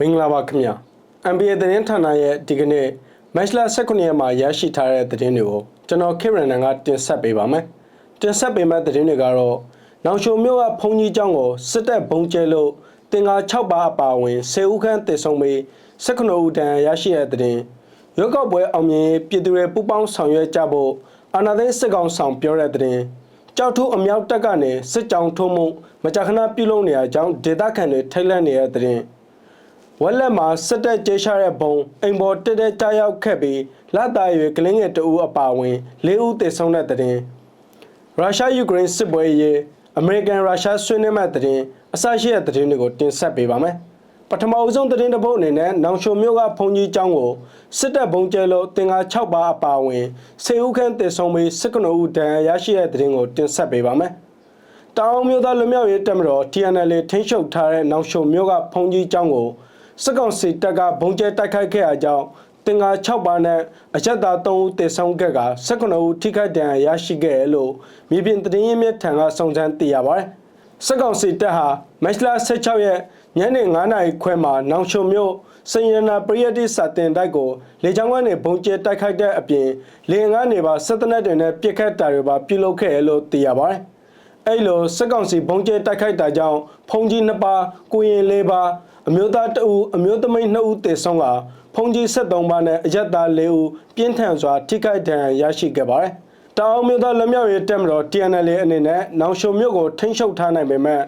မင်္ဂလာပါခင်ဗျာ NBA သတင်းဌာနရဲ့ဒီကနေ့မတ်လ19ရက်မှာရရှိထားတဲ့သတင်းတွေကိုကျွန်တော်ခေရန်နန်ကတင်ဆက်ပေးပါမယ်တင်ဆက်ပေးမယ့်သတင်းတွေကတော့နောင်ရှုံမြို့ကဖုန်ကြီးကျောင်းကိုစစ်တပ်ဘုံကျဲလို့တင်ကာ6ပါအပါအဝင်10ဦးခန့်တည်ဆုံပြီး19ဦးတန်းရရှိတဲ့သတင်းရွက်ကောက်ပွဲအောင်မြင်ရေးပြည်သူတွေပူးပေါင်းဆောင်ရွက်ကြဖို့အာဏာသိမ်းစစ်ကောင်ဆောင်ပြောတဲ့သတင်းကြောက်ထုအမြောက်တက်ကနေစစ်ကြောင်ထုံးမှုမကြာခဏပြုလုပ်နေရကြောင်းဒေသခံတွေထိတ်လန့်နေတဲ့သတင်း ဝက်လက်မှာစစ်တပ်ကျေးရှာတဲ့ဘုံအိမ်ပေါ်တက်တက်ကြားရောက်ခဲ့ပြီးလတ်သားရွယ်ကလင်းငယ်တအူအပါဝင်၄ဦးသေဆုံးတဲ့တဲ့တင်ရုရှားယူကရိန်းစစ်ပွဲရေးအမေရိကန်ရုရှားဆွေးနွေးမဲ့တဲ့တင်အစရှိတဲ့တဲ့တင်တွေကိုတင်ဆက်ပေးပါမယ်ပထမအဆုံးတဲ့တင်တစ်ပုတ်အနေနဲ့နောင်ရှုံမြို့ကဖုန်ကြီးကျောင်းကိုစစ်တပ်ဘုံကျဲလို့တင်ကား6ပါအပါဝင်10ဦးခန့်သေဆုံးပြီး19ဦးဒဏ်ရာရရှိတဲ့တဲ့တင်ကိုတင်ဆက်ပေးပါမယ်တောင်မြို့သားလူမျိုးရေးတက်မတော် TNL ထိန်းချုပ်ထားတဲ့နောက်ရှုံမြို့ကဖုန်ကြီးကျောင်းကို စစ်ကောင်စီတပ်ကဘုံကျဲတိုက်ခိုက်ခဲ့အကြောင်းတင်္ဂါ6ပါးနဲ့အချက်သား3ဦးတေဆုံးခဲ့က19ဦးထိခိုက်ဒဏ်ရာရရှိခဲ့တယ်လို့မြေပြင်သတင်းရင်းမြစ်ထံကစုံစမ်းသိရပါတယ်။စစ်ကောင်စီတပ်ဟာမတ်လ16ရက်ညနေ9နာရီခွဲမှာနောင်ရှုံမြို့စင်ရနာပရိယတိစာတင်တိုက်ကိုလေကြောင်းကနေဘုံကျဲတိုက်ခိုက်တဲ့အပြင်လေငါးနေပါစစ်တပ်တွေနဲ့ပြစ်ခတ်တာတွေပါပြုလုပ်ခဲ့တယ်လို့သိရပါတယ်။အဲ့လိုစက်ကောင်စီဘုံကျဲတိုက်ခိုက်တာကြောင့်ဖုန်ကြီးနှစ်ပါးကိုရင်လေးပါး အမျိုးသားတဦးအမျိုးသမီးနှစ်ဦးတေဆုံးကဖုန်ကြီး73ပါးနဲ့အရက်သား၄ဦးပြင်းထန်စွာထိခိုက်ဒဏ်ရာရရှိခဲ့ပါတယ်။တောင်မျိုးသားလက်မြောက်ရေးတက်မတော် TNL အနေနဲ့နောင်ရှုံမြို့ကိုထိန်းချုပ်ထားနိုင်ပေမဲ့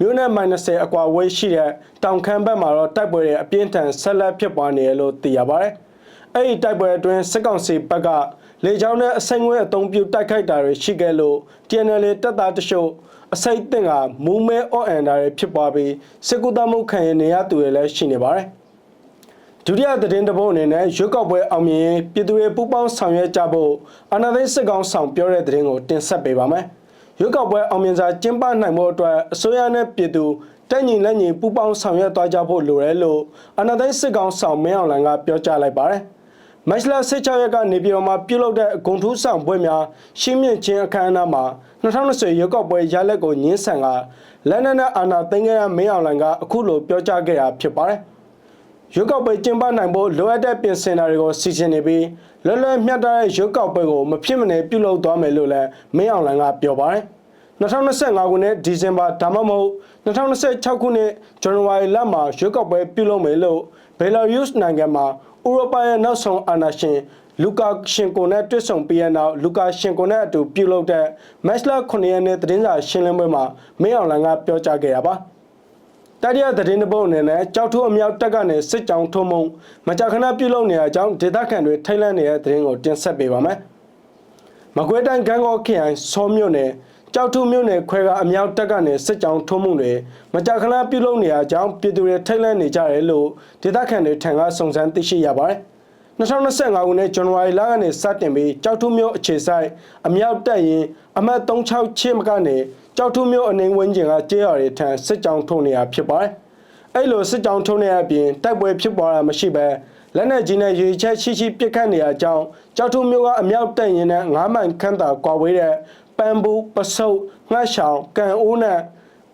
မြို့နယ် -30 အကွာဝေးရှိတဲ့တောင်ခမ်းဘက်မှာတော့တိုက်ပွဲတွေအပြင်းထန်ဆက်လက်ဖြစ်ပွားနေတယ်လို့သိရပါတယ်။အဲ့ဒီတိုက်ပွဲအတွင်းစစ်ကောင်စီဘက်ကလေကြောင်းနဲ့အစိမ်းငွေအုံပြုတိုက်ခိုက်တာတွေရှိခဲ့လို့ TNL တပ်သားတချို့ အစိတ်တင်ကမူးမဲအော့အန်တာတွေဖြစ်ပွားပြီးစစ်ကူတမှုခံရနေရသူတွေလည်းရှိနေပါတယ်ဒုတိယသတင်းတစ်ပုဒ်အနေနဲ့ရွက်ကောက်ပွဲအောင်မြင်ရေးပြည်သူတွေပူးပေါင်းဆောင်ရွက်ကြဖို့အာဏာသိမ်းစစ်ကောင်ဆောင်ပြောတဲ့သတင်းကိုတင်ဆက်ပေးပါမယ်ရွက်ကောက်ပွဲအောင်မြင်စွာကျင်းပနိုင်ဖို့အတွက်အစိုးရနဲ့ပြည်သူတက်ညီလက်ညီပူးပေါင်းဆောင်ရွက်သွားကြဖို့လိုတယ်လို့အာဏာသိမ်းစစ်ကောင်ဆောင်မင်းအောင်လှိုင်ကပြောကြားလိုက်ပါတယ် မတ်လ16ရက်ကနေပြည်တော်မှာပြုလုပ်တဲ့ဂုံထူးဆောင်ပွဲများရှင်းမြင့်ခြင်းအခမ်းအနားမှာ2020ရွေးကောက်ပွဲရလဒ်ကိုညှင်းဆန်ကလက်နက်နဲ့အာဏာသိမ်းခဲ့တဲ့မင်းအောင်လှိုင်ကအခုလိုပြောကြားခဲ့တာဖြစ်ပါတယ်။ရွေးကောက်ပွဲကျင်းပနိုင်ဖို့လိုအပ်တဲ့ပြင်ဆင်တာတွေကိုစီစဉ်နေပြီးလွတ်လပ်မျှတတဲ့ရွေးကောက်ပွဲကိုမဖြစ်မနေပြုလုပ်သွားမယ်လို့လည်းမင်းအောင်လှိုင်ကပြောပါတယ်။2025ခုနှစ်ဒီဇင်ဘာဒါမှမဟုတ်2026ခုနှစ်ဇန်နဝါရီလမှာရွေးကောက်ပွဲပြုလုပ်မယ်လို့ဘယ်လာရုစ်နိုင်ငံမှာ ဥရောပရဲ့နောက်ဆုံးအာဏာရှင်လူကာရှင်ကိုနဲ့တွေ့ဆုံပြီးတဲ့နောက်လူကာရှင်ကိုနဲ့အတူပြုလုပ်တဲ့မက်စလာ9ရက်နေ့သတင်းစာရှင်းလင်းပွဲမှာမင်းအောင်လှိုင်ကပြောကြားခဲ့တာပါတတိယသတင်းတစ်ပုဒ်အနေနဲ့ကြောက်ထုအမြောက်တက်ကနေစစ်ကြောင်ထုံးမုံမကြာခဏပြုလုပ်နေတဲ့အကြောင်းဒေသခံတွေထိတ်လန့်နေတဲ့သတင်းကိုတင်ဆက်ပေးပါမယ်မကွေးတိုင်းကန်းကောခရိုင်စောမြို့နယ် ကြောက်ထုမြို့နယ်ခွဲကအမြောက်တက်ကနေစစ်ကြောင်ထုံးမှုတွေမကြာခဏပြုလုပ်နေတဲ့အကြောင်းပြည်သူတွေထိတ်လန့်နေကြတယ်လို့ဒေသခံတွေထံကစုံစမ်းသိရှိရပါတယ်2025ခုနှစ်ဇန်နဝါရီလကနေစတင်ပြီးကြောက်ထုမြို့အခြေဆိုင်အမြောက်တက်ရင်အမှတ်36ချင်းမကနေကြောက်ထုမြို့အနေဝန်းကျင်ကကျေးရွာတွေထံစစ်ကြောင်ထုံနေရဖြစ်ပါတယ်။အဲ့လိုစစ်ကြောင်ထုံနေရပြင်တိုက်ပွဲဖြစ်ပွားတာမရှိဘဲလက်နက်ကြီးနဲ့ရေချက်ရှိရှိပစ်ခတ်နေရကြောင်းကြောက်ထုမြို့ကအမြောက်တက်ရင်နဲ့9မိုင်ခန့်သာကွာဝေးတဲ့ ပန်ဘူးပစုပ်ငှက်ရှောင်ကန်အိုးနဲ့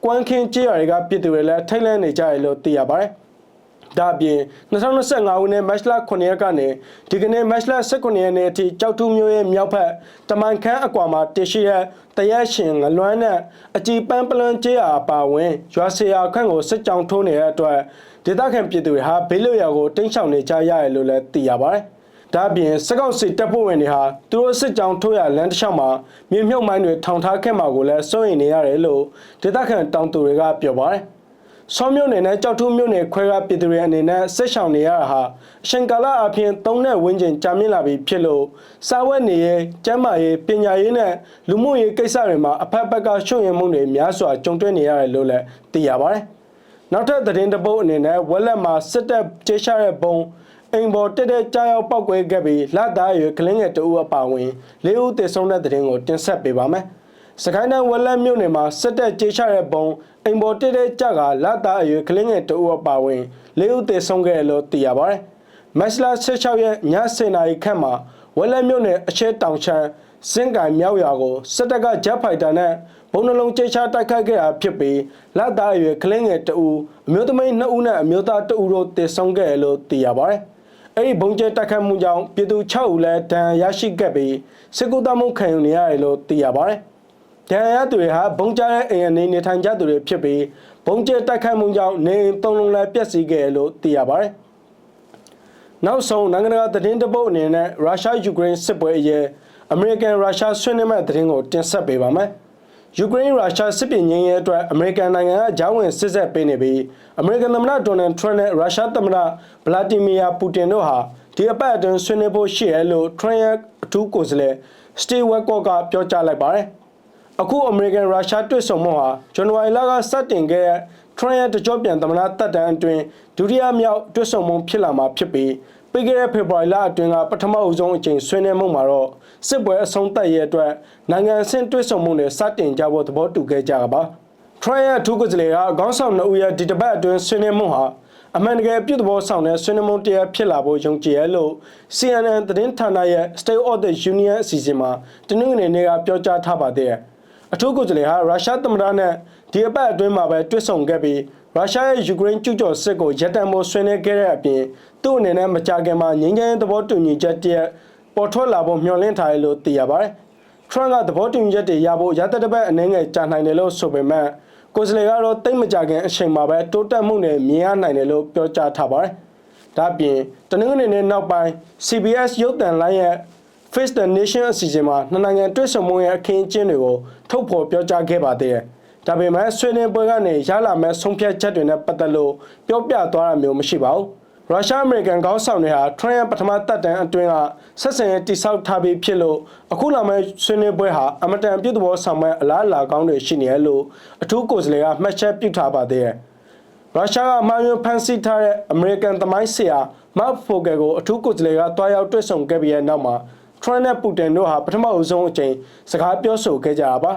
ကွမ်းခင်းကျေးရွာတွေကပြည်သူတွေလည်းထိတ်လန့်နေကြတယ်လို့သိရပါတယ်။ဒါ့အပြင်2025ခုနှစ်မတ်လ9ရက်ကနေဒီကနေ့မတ်လ19ရက်နေ့အထိကြောက်ထုမျိုးရဲ့မြောက်ဖက်တမန်ခန်းအကွာမှာတရှိတဲ့တရက်ရှင်ငလွမ်းနဲ့အကြည်ပန်းပလန်းကျေးအားပါဝင်ရွာစေယာခန့်ကိုစစ်ကြောင်ထိုးနေတဲ့အတွက်ဒေသခံပြည်သူတွေဟာဘေးလွတ်ရာကိုတင်းရှောင်နေကြရတယ်လို့လည်းသိရပါတယ်။ ဒါ့အပြင်စကောက်စီတပ်ဖွဲ့ဝင်တွေဟာသူတို့စစ်ကြောင်ထိုးရလမ်းတစ်လျှောက်မှာမြေမြုပ်မိုင်းတွေထောင်ထားခဲ့မှာကိုလည်းစိုးရိမ်နေရတယ်လို့ဒေသခံတောင်သူတွေကပြောပါတယ်။ဆောမြို့နယ်နဲ့ကြောက်ထုမြို့နယ်ခွဲကပြည်သူတွေအနေနဲ့ဆက်ဆောင်နေရတာဟာအရှင်ကာလအပြင်သုံးတဲ့ဝင်းကျင်ကြာမြင့်လာပြီဖြစ်လို့စားဝတ်နေရေးကျန်းမာရေးပညာရေးနဲ့လူမှုရေးကိစ္စတွေမှာအဖက်ဖက်ကရှုံ့ရင်မှုတွေများစွာကြုံတွေ့နေရတယ်လို့လည်းသိရပါတယ်။နောက်ထပ်သတင်းတစ်ပုဒ်အနေနဲ့ဝက်လက်မှာစစ်တပ်ကျေးရှာတဲ့ဘုံ အိမ်ပေါ်တက်တဲ့ကြားရောက်ပောက်ကွဲခဲ့ပြီးလသားရွယ်ကလင်းငယ်တအူအပါဝင်လေးဦးသေဆုံးတဲ့သတင်းကိုတင်ဆက်ပေးပါမယ်။စကိုင်းတိုင်းဝက်လက်မြို့နယ်မှာစစ်တပ်ကျေးရှာတဲ့ဘုံအိမ်ပေါ်တက်တဲ့ကြကလသားရွယ်ကလင်းငယ်တအူအပါဝင်လေးဦးသေဆုံးခဲ့တယ်လို့သိရပါတယ်။မတ်လ16ရက်ည7:00နာရီခန့်မှာဝက်လက်မြို့နယ်အချဲတောင်ချမ်းစင်ကိုင်မြောက်ရွာကိုစစ်တပ်ကဂျက်ဖိုက်တာနဲ့ဘုံနှလုံးကျိတ်ချတိုက်ခိုက်ခဲ့တာဖြစ်ပြီးလက်သားအရွယ်ကလင်းငယ်တအူအမျိုးသမီး2ဦးနဲ့အမျိုးသား2ဦးတို့တည်ဆုံခဲ့တယ်လို့သိရပါတယ်။ အဲ့ဒီဘုံကျဲတိုက်ခိုက်မှုကြောင့်ပြည်သူ6ဦးလည်းဒဏ်ရာရရှိခဲ့ပြီးစစ်ကူတမှုခံယူနေရတယ်လို့သိရပါတယ်။ဒဏ်ရာရသူတွေဟာဘုံကျတဲ့အိမ်အနေနေထိုင်ကြသူတွေဖြစ်ပြီးဘုံကျဲတိုက်ခိုက်မှုကြောင့်နေအိမ်သုံးလုံးလည်းပျက်စီးခဲ့တယ်လို့သိရပါတယ်။နောက်ဆုံးနိုင်ငံတကာသတင်းတပုတ်အနေနဲ့ရုရှားယူကရိန်းစစ်ပွဲအရေးအမေရိကန်ရုရှားဆွေးနွေးမဲ့သတင်းကိုတင်ဆက်ပေးပါမယ်။ ယူကရိန်းရုရှားစစ်ပြင်ငင်းရဲ့အတွက်အမေရိကန်နိုင်ငံကဂျောင်းဝင်စစ်ဆက်ပေးနေပြီးအမေရိကန်သမ္မတဒေါ်နယ်ထရန့်နဲ့ရုရှားသမ္မတဗလာတီမီယာပူတင်တို့ဟာဒီအပတ်အတွင်းဆွေးနွေးဖို့ရှိရလို့ထရန့်ရဲ့အထူးကိုယ်စားလှယ်စတီဝက်ကော့ကပြောကြားလိုက်ပါတယ်။အခုအမေရိကန်ရုရှားတွေ့ဆုံမှုဟာဇန်နဝါရီလကစတင်ခဲ့တဲ့ထရန့်ရဲ့တကြောပြန်သမ္မတတပ်တန်းအတွင်းဒုတိယမြောက်တွေ့ဆုံမှုဖြစ်လာမှာဖြစ်ပြီး ပြီးခဲ့တဲ့ဖေဖော်ဝါရီလအတွင်းကပထမအဆုံးအကြိမ်ဆွေးနွေးမှုမှာတော့စစ်ပွဲအဆုံးသတ်ရဲ့အတွက်နိုင်ငံအဆင့်တွေ့ဆုံမှုနဲ့စတင်ကြဖို့သဘောတူခဲ့ကြတာပါထရန့်ရဲ့အထူးကိုယ်စားလှယ်ကခေါင်းဆောင်နှစ်ဦးရဲ့ဒီတစ်ပတ်အတွင်းဆွေးနွေးမှုဟာအမှန်တကယ်ပြုသဘောဆောင်တဲ့ဆွေးနွေးမှုတရားဖြစ်လာဖို့ယုံကြည်ရလို့ CNN သတင်းဌာနရဲ့ State of the Union အစီအစဉ်မှာတနင်္ဂနွေနေ့ကပြောကြားထားပါသေးတယ်။အထူးကိုယ်စားလှယ်ဟာရုရှားသမ္မတနဲ့ဒီအပတ်အတွင်းမှာပဲတွေ့ဆုံခဲ့ပြီး ရုရှားရဲ့ယူကရိန်းကျူးကျော်စစ်ကိုရပ်တန့်ဖို့ဆွေးနွေးခဲ့တဲ့အပြင်သူ့အနေနဲ့မကြာခင်မှာငြိမ်းချမ်းရေးသဘောတူညီချက်တရက်ပေါ်ထွက်လာဖို့မျှော်လင့်ထားတယ်လို့သိရပါတယ်။ Trump ကသဘောတူညီချက်တွေရဖို့ရသက်တစ်ပတ်အနေငယ်ကြာနိုင်တယ်လို့ဆိုပေမဲ့ကိုယ်စားလှယ်ကတော့တိတ်မကြခင်အချိန်မှာပဲတိုးတက်မှုနဲ့မြင်ရနိုင်တယ်လို့ပြောကြားထားပါတယ်။ဒါ့အပြင်တနင်္ဂနွေနေ့နောက်ပိုင်း CBS ရုပ်သံလိုင်းရဲ့ Face the Nation အစီအစဉ်မှာနှစ်နိုင်ငံတွေ့ဆုံမှုရဲ့အခင်းအကျင်းတွေကိုထုတ်ဖော်ပြောကြားခဲ့ပါသေးတယ်။ ဒါပေမဲ့ဆွေးနွေးပွဲကနေရလာမဲ့ဆုံးဖြတ်ချက်တွေနဲ့ပတ်သက်လို့ပြောပြသွားတာမျိုးမရှိပါဘူး။ရုရှားအမေရိကန်ခေါင်းဆောင်တွေဟာထရန့်ရဲ့ပထမတပ်တန်းအတွင်းကဆက်ဆံရေးတိစောက်ထားပြီးဖြစ်လို့အခုလာမဲ့ဆွေးနွေးပွဲဟာအမတန်ပြုသဘောဆောင်မဲ့အလားအလာကောင်းတွေရှိနေရလို့အထူးကိုယ်စားလှယ်ကမှတ်ချက်ပြုထားပါသေးတယ်။ရုရှားကအမှားယွင်းဖန်ဆီးထားတဲ့အမေရိကန်သမိုင်းဆရာမတ်ဖိုဂယ်ကိုအထူးကိုယ်စားလှယ်ကတွားရောက်တွေ့ဆုံခဲ့ပြီးတဲ့နောက်မှာထရန့်နဲ့ပူတင်တို့ဟာပထမအဆုံးအကြိမ်စကားပြောဆိုခဲ့ကြတာပါ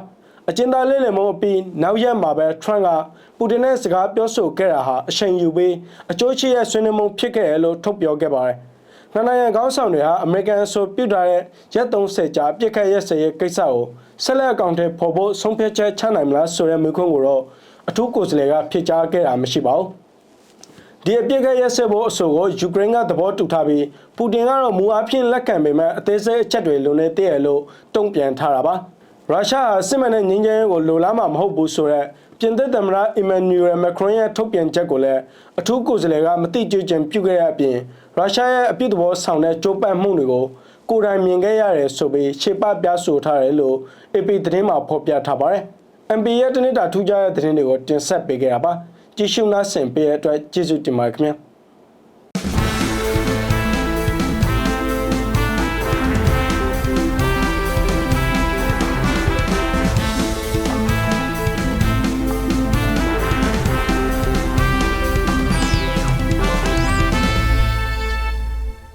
အကျဉ်းသားလေးလည်မှုအပြီးနောက်ရက်မှာပဲထရန့်ကပူတင်နဲ့စကားပြောဆိုခဲ့တာဟာအချိန်ယူပြီးအကျိုးရှိတဲ့ဆွေးနွေးမှုဖြစ်ခဲ့တယ်လို့ထုတ်ပြောခဲ့ပါတယ်နှစ်နိုင်ငံခေါင်းဆောင်တွေဟာအမေရိကန်အဆိုပြုထားတဲ့ရက်30ကြာပြစ်ခတ်ရက်စဲရဲ့ကိစ္စကိုဆက်လက်အကောင့်ထဲပေါ်ဖို့ဆုံးဖြတ်ချက်ချနိုင်မလားဆိုတဲ့မေးခွန်းကိုတော့အထူးကိုယ်စားလှယ်ကဖြေကြားခဲ့တာမရှိပါဘူးဒီအပြစ်ကရက်စက်ဖို့အဆိုကိုယူကရိန်းကသဘောတူထားပြီးပူတင်ကတော့မူအဖြစ်လက်ခံပေမဲ့အသေးစိတ်အချက်တွေလိုနေသေးတယ်လို့တုံ့ပြန်ထားတာပါ ရုရှားဟာစစ်မှန်တဲ့ငြိမ်းချမ်းရေးကိုလိုလားမှာမဟုတ်ဘူးဆိုတော့ပြင်သစ်သမ္မတအီမန်နျူရယ်မက်ခရွန်ရဲ့ထုတ်ပြန်ချက်ကိုလည်းအထူးကိုယ်စားလှယ်ကမတိကျကျပြုခဲ့တဲ့အပြင်ရုရှားရဲ့အပြုသဘောဆောင်တဲ့ကြိုးပမ်းမှုတွေကိုကိုယ်တိုင်မြင်ခဲ့ရတယ်ဆိုပြီးရှေ့ပပြဆိုထားတယ်လို့ AP သတင်းမှာဖော်ပြထားပါတယ်။ MP ရဲ့တနစ်တာထူးခြားတဲ့သတင်းတွေကိုတင်ဆက်ပေးခဲ့တာပါ။ကြည့်ရှုနားဆင်ပေးတဲ့အတွက်ကျေးဇူးတင်ပါတယ်ခင်ဗျာ။